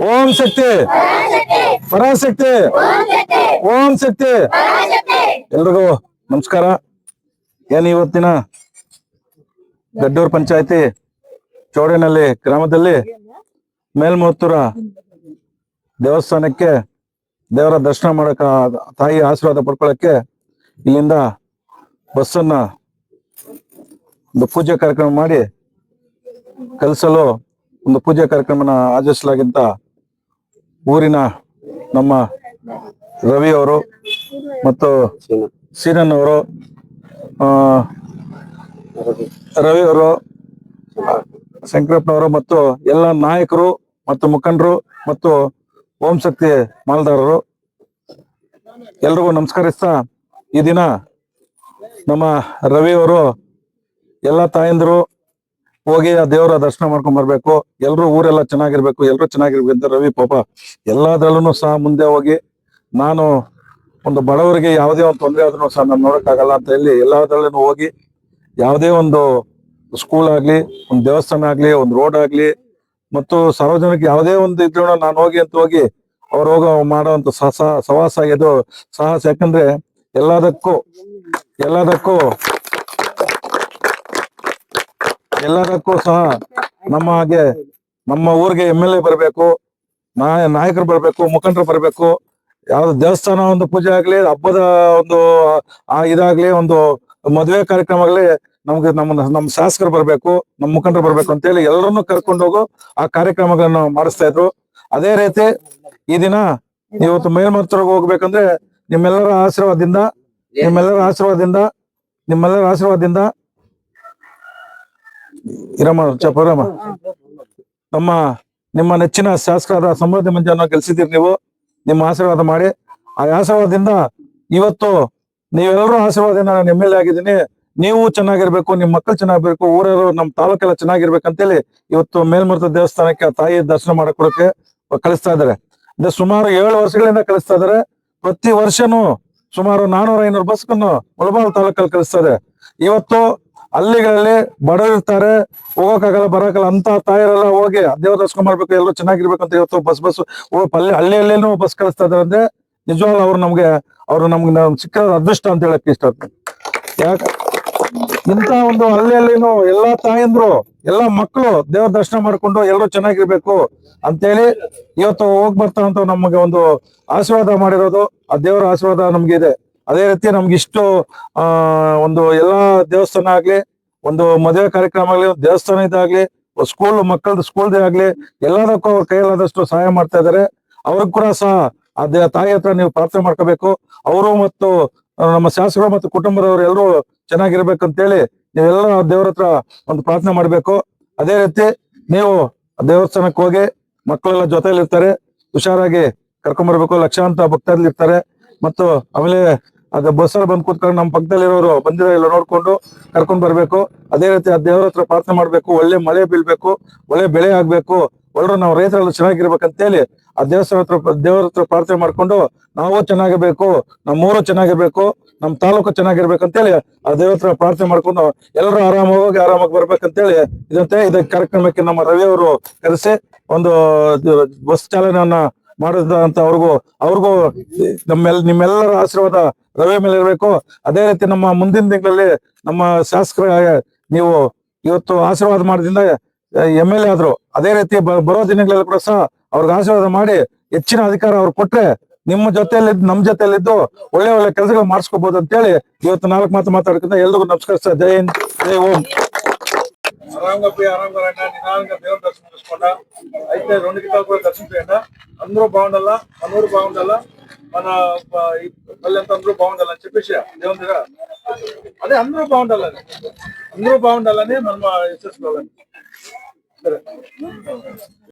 ಓಂ ಶಕ್ತಿ. ಪರಾಶಕ್ತಿ. ಓಂ ಶಕ್ತಿ. ಎಲ್ರಿಗೂ ನಮಸ್ಕಾರ. ಏನ್ ಇವತ್ತಿನ ಗಡ್ಡೂರ್ ಪಂಚಾಯತಿ ಚೌಡೇನಹಳ್ಳಿ ಗ್ರಾಮದಲ್ಲಿ ಮೇಲ್ಮೂತ್ತೂರ ದೇವಸ್ಥಾನಕ್ಕೆ ದೇವರ ದರ್ಶನ ಮಾಡಕ ತಾಯಿ ಆಶೀರ್ವಾದ ಪಡ್ಕೊಳಕ್ಕೆ ಇಲ್ಲಿಂದ ಬಸ್ಸನ್ನ ಒಂದು ಪೂಜೆ ಕಾರ್ಯಕ್ರಮ ಮಾಡಿ ಕಲಿಸಲು ಒಂದು ಪೂಜೆ ಕಾರ್ಯಕ್ರಮನ ಆಚರಿಸಲಾಗಿದ್ದ ಊರಿನ ನಮ್ಮ ರವಿ ಅವರು ಮತ್ತು ಸೀನನ್ ಅವರು ರವಿ ಅವರು, ಶಂಕರಪ್ಪನವರು ಮತ್ತು ಎಲ್ಲ ನಾಯಕರು ಮತ್ತು ಮುಖಂಡರು ಮತ್ತು ಓಂ ಶಕ್ತಿ ಮಾಲ್ದಾರರು ಎಲ್ರಿಗೂ ನಮಸ್ಕರಿಸ್ತಾ ಈ ದಿನ ನಮ್ಮ ರವಿ ಅವರು, ಎಲ್ಲ ತಾಯಂದಿರು ಹೋಗಿ ಆ ದೇವರ ದರ್ಶನ ಮಾಡ್ಕೊಂಡ್ ಬರ್ಬೇಕು. ಎಲ್ರು ಊರೆಲ್ಲ ಚೆನ್ನಾಗಿರ್ಬೇಕು. ಎಲ್ರು ಚೆನ್ನಾಗಿರ್ಬೇಕು ರವಿ ಪಾಪ ಎಲ್ಲಾದ್ರಲ್ಲೂ ಸಹ ಮುಂದೆ ಹೋಗಿ ನಾನು ಒಂದು ಬಡವರಿಗೆ ಯಾವುದೇ ಒಂದು ತೊಂದರೆ ಆದ್ರೂ ಸಹ ನಾನು ನೋಡಕ್ಕಾಗಲ್ಲ ಅಂತ ಹೇಳಿ ಎಲ್ಲಾದ್ರಲ್ಲೂ ಹೋಗಿ ಯಾವುದೇ ಒಂದು ಸ್ಕೂಲ್ ಆಗ್ಲಿ, ಒಂದು ದೇವಸ್ಥಾನ ಆಗ್ಲಿ, ಒಂದು ರೋಡ್ ಆಗ್ಲಿ ಮತ್ತು ಸಾರ್ವಜನಿಕ ಯಾವುದೇ ಒಂದು ಇದ್ರು ನಾನು ಹೋಗಿ ಅಂತ ಹೋಗಿ ಅವ್ರು ಹೋಗೋ ಮಾಡುವಂತ ಸಹಸ ಸವಾಸ ಇದು ಸಾಹಸ. ಯಾಕಂದ್ರೆ ಎಲ್ಲದಕ್ಕೂ ಎಲ್ಲದಕ್ಕೂ ಎಲ್ಲದಕ್ಕೂ ಸಹ ನಮ್ಮ ಹಾಗೆ ನಮ್ಮ ಊರಿಗೆ ಎಂ ಎಲ್ ಎ ಬರಬೇಕು ನಾಯ ನಾಯಕರು ಬರಬೇಕು, ಮುಖಂಡರು ಬರಬೇಕು. ಯಾವ್ದು ದೇವಸ್ಥಾನ ಒಂದು ಪೂಜೆ ಆಗ್ಲಿ, ಹಬ್ಬದ ಒಂದು ಇದಾಗ್ಲಿ, ಒಂದು ಮದುವೆ ಕಾರ್ಯಕ್ರಮ ಆಗ್ಲಿ ನಮ್ಗೆ ನಮ್ಮ ನಮ್ಮ ಶಾಸಕರು ಬರಬೇಕು, ನಮ್ಮ ಮುಖಂಡರು ಬರ್ಬೇಕು ಅಂತ ಹೇಳಿ ಎಲ್ಲರನ್ನು ಕರ್ಕೊಂಡೋಗು ಆ ಕಾರ್ಯಕ್ರಮಗಳನ್ನು ಮಾಡಿಸ್ತಾ ಇದ್ರು. ಅದೇ ರೀತಿ ಈ ದಿನ ಇವತ್ತು ಮೇಲ್ಮರ್ತರಿಗೆ ಹೋಗ್ಬೇಕಂದ್ರೆ ನಿಮ್ಮೆಲ್ಲರ ಆಶೀರ್ವಾದದಿಂದ ನಿಮ್ಮೆಲ್ಲರ ಆಶೀರ್ವಾದದಿಂದ ನಿಮ್ಮೆಲ್ಲರ ಆಶೀರ್ವಾದದಿಂದ ಇರಮ್ಮ ಚಪರಮ್ಮ ನಮ್ಮ ನಿಮ್ಮ ನೆಚ್ಚಿನ ಶಾಸಕರಾದ ಸಮೃದ್ಧಿ ಮಂಜನ್ನು ಗೆಲ್ಸಿದ್ದೀರಿ ನೀವು. ನಿಮ್ಮ ಆಶೀರ್ವಾದ ಮಾಡಿ. ಆ ಆಶೀರ್ವಾದದಿಂದ ಇವತ್ತು ನೀವೆಲ್ಲರೂ ಆಶೀರ್ವಾದದಿಂದ ನಾನು ಎಂ ಎಲ್ ಎ ಆಗಿದ್ದೀನಿ. ನೀವು ಚೆನ್ನಾಗಿರ್ಬೇಕು ನಿಮ್ಮ ಮಕ್ಕಳು ಚೆನ್ನಾಗಿರ್ಬೇಕು ಊರವರು ನಮ್ಮ ತಾಲೂಕೆಲ್ಲ ಚೆನ್ನಾಗಿರ್ಬೇಕಂತೇಳಿ ಇವತ್ತು ಮೇಲ್ಮರ್ತ ದೇವಸ್ಥಾನಕ್ಕೆ ಆ ತಾಯಿ ದರ್ಶನ ಮಾಡಿಕೊಡೋಕೆ ಕಳಿಸ್ತಾ ಇದ್ದಾರೆ. ಅಂದ್ರೆ ಸುಮಾರು ಏಳು ವರ್ಷಗಳಿಂದ ಕಳಿಸ್ತಾ ಇದ್ದಾರೆ. ಪ್ರತಿ ವರ್ಷನೂ ಸುಮಾರು ನಾನೂರ ಐನೂರು ಬಸ್ಗಳನ್ನು ಮುಳಬಾಲ್ ತಾಲೂಕಲ್ಲಿ ಕಳಿಸ್ತಾ ಇದೆ. ಇವತ್ತು ಹಳ್ಳಿಗಳಲ್ಲಿ ಬಡವರಿರ್ತಾರೆ, ಹೋಗೋಕ್ಕಾಗಲ್ಲ ಬರೋಕ್ಕಲ್ಲ ಅಂತ ತಾಯರೆಲ್ಲ ಹೋಗಿ ದೇವ್ರ ದರ್ಶನ ಮಾಡ್ಬೇಕು, ಎಲ್ಲರೂ ಚೆನ್ನಾಗಿರ್ಬೇಕು ಅಂತ ಇವತ್ತು ಬಸ್ ಬಸ್ ಅಲ್ಲಿ ಹಳ್ಳಿಯಲ್ಲೇನು ಬಸ್ ಕಳಿಸ್ತಾ ಇದಾರೆ ಅಂದ್ರೆ ನಿಜವಾಗ್ಲೂ ಅವ್ರು ನಮ್ಗೆ ಅವ್ರು ನಮ್ಗೆ ನಮ್ ಸಿಕ್ಕ ಅದೃಷ್ಟ ಅಂತ ಹೇಳಕ್ ಇಷ್ಟ ಯಾಕ? ಇಂತ ಒಂದು ಹಳ್ಳಿಯಲ್ಲಿನೂ ಎಲ್ಲಾ ತಾಯಂದ್ರು, ಎಲ್ಲಾ ಮಕ್ಕಳು ದೇವ್ರ ದರ್ಶನ ಮಾಡ್ಕೊಂಡು ಎಲ್ಲರೂ ಚೆನ್ನಾಗಿರ್ಬೇಕು ಅಂತೇಳಿ ಇವತ್ತು ಹೋಗ್ ಬರ್ತಾವಂತ ನಮಗೆ ಒಂದು ಆಶೀರ್ವಾದ ಮಾಡಿರೋದು. ಆ ದೇವರ ಆಶೀರ್ವಾದ ನಮ್ಗೆ ಇದೆ. ಅದೇ ರೀತಿ ನಮ್ಗೆ ಇಷ್ಟು ಒಂದು ಎಲ್ಲ ದೇವಸ್ಥಾನ ಆಗ್ಲಿ, ಒಂದು ಮದುವೆ ಕಾರ್ಯಕ್ರಮ ಆಗ್ಲಿ ದೇವಸ್ಥಾನ ಇದಾಗ್ಲಿ ಸ್ಕೂಲ್ ಮಕ್ಕಳದ್ದು ಸ್ಕೂಲ್ದೇ ಆಗ್ಲಿ, ಎಲ್ಲದಕ್ಕೂ ಅವ್ರ ಕೈಯಲ್ಲಾದಷ್ಟು ಸಹಾಯ ಮಾಡ್ತಾ ಇದಾರೆ. ಅವ್ರಿಗೂ ಕೂಡ ಸಹ ಆ ದೇ- ತಾಯಿ ಹತ್ರ ನೀವು ಪ್ರಾರ್ಥನೆ ಮಾಡ್ಕೋಬೇಕು. ಅವರು ಮತ್ತು ನಮ್ಮ ಶಾಸಕರು ಮತ್ತು ಕುಟುಂಬದವರು ಎಲ್ಲರೂ ಚೆನ್ನಾಗಿರ್ಬೇಕಂತೇಳಿ ನೀವೆಲ್ಲ ದೇವ್ರ ಹತ್ರ ಒಂದು ಪ್ರಾರ್ಥನೆ ಮಾಡಬೇಕು. ಅದೇ ರೀತಿ ನೀವು ದೇವಸ್ಥಾನಕ್ಕೆ ಹೋಗಿ ಮಕ್ಕಳೆಲ್ಲ ಜೊತೆಯಲ್ಲಿರ್ತಾರೆ. ಹುಷಾರಾಗಿ ಕರ್ಕೊಂಬರ್ಬೇಕು ಲಕ್ಷಾಂತ ಇರ್ತಾರೆ ಮತ್ತು ಆಮೇಲೆ ಅದ ಬಸ್ಸಲ್ಲಿ ಬಂದು ಕೂತ್ಕೊಂಡು ನಮ್ಮ ಪಕ್ಕದಲ್ಲಿರೋರು ಬಂದಿರೋ ಎಲ್ಲ ನೋಡ್ಕೊಂಡು ಕರ್ಕೊಂಡು ಬರ್ಬೇಕು. ಅದೇ ರೀತಿ ಆ ದೇವರ ಹತ್ರ ಪ್ರಾರ್ಥನೆ ಮಾಡ್ಬೇಕು. ಒಳ್ಳೆ ಮಳೆ ಬೀಳ್ಬೇಕು. ಒಳ್ಳೆ ಬೆಳೆ ಆಗ್ಬೇಕು. ಒಳ್ಳೆ ನಾವು ರೈತರೆಲ್ಲ ಚೆನ್ನಾಗಿರ್ಬೇಕಂತೇಳಿ ಆ ದೇವಸ್ಥಾನ ಹತ್ರ ದೇವರ ಹತ್ರ ಪ್ರಾರ್ಥನೆ ಮಾಡ್ಕೊಂಡು ನಾವು ಚೆನ್ನಾಗಿರ್ಬೇಕು. ನಮ್ಮೂರು ಚೆನ್ನಾಗಿರ್ಬೇಕು. ನಮ್ಮ ತಾಲೂಕು ಚೆನ್ನಾಗಿರ್ಬೇಕಂತೇಳಿ ಆ ದೇವ್ರ ಹತ್ರ ಪ್ರಾರ್ಥನೆ ಮಾಡ್ಕೊಂಡು ಎಲ್ಲರೂ ಆರಾಮಾಗಿ ಆರಾಮಾಗಿ ಬರ್ಬೇಕಂತೇಳಿ ಇದಂತೆ ಇದ ಕಾರ್ಯಕ್ರಮಕ್ಕೆ ನಮ್ಮ ರವಿ ಅವರು ಕರೆಸಿ ಒಂದು ಬಸ್ ಚಾಲನೆಯನ್ನ ಮಾಡಿದಂತ ಅವ್ರಿಗೂ ಅವ್ರಿಗೂ ನಮ್ಮೆಲ್, ನಿಮ್ಮೆಲ್ಲರ ಆಶೀರ್ವಾದ ರವೆ ಮೇಲೆ ಇರಬೇಕು. ಅದೇ ರೀತಿ ನಮ್ಮ ಮುಂದಿನ ದಿನಗಳಲ್ಲಿ ನಮ್ಮ ಶಾಸಕರ ನೀವು ಇವತ್ತು ಆಶೀರ್ವಾದ ಮಾಡಿದ್ರಿಂದ ಎಂ ಎಲ್ ಎ ಆದ್ರು. ಅದೇ ರೀತಿ ಬರೋ ದಿನಗಳಲ್ಲಿ ಕೂಡ ಸಹ ಅವ್ರಿಗೆ ಆಶೀರ್ವಾದ ಮಾಡಿ ಹೆಚ್ಚಿನ ಅಧಿಕಾರ ಅವ್ರು ಕೊಟ್ರೆ ನಿಮ್ಮ ಜೊತೆಯಲ್ಲಿ ನಮ್ಮ ಜೊತೆಯಲ್ಲಿದ್ದು ಒಳ್ಳೆ ಒಳ್ಳೆ ಕೆಲಸಗಳು ಮಾಡಿಸ್ಕೋಬಹುದು ಅಂತ ಹೇಳಿ ಇವತ್ತು ನಾಲ್ಕು ಮಾತು ಮಾತಾಡ್ಕೊಂಡು ಎಲ್ರಿಗೂ ನಮಸ್ಕಾರ ಸರ್. ಜೈ ಹಿಂದ್, ಜೈ ಓಂ. ದೇವ್ರ ದರ್ಶನ ಐತೆ ಐದನೇ ರೌಂಡ್ ದರ್ಶನ అందరూ బాగుండాలా? మన బాగుండాలా? మన ప- పల్లె అంతా అందరూ బాగుండాలని చెప్పేసి దేవుని దగ్గర అదే అందరూ బాగుండాలని. అందరూ బాగుండాలని మనం చేసుకోవాలని. సరే.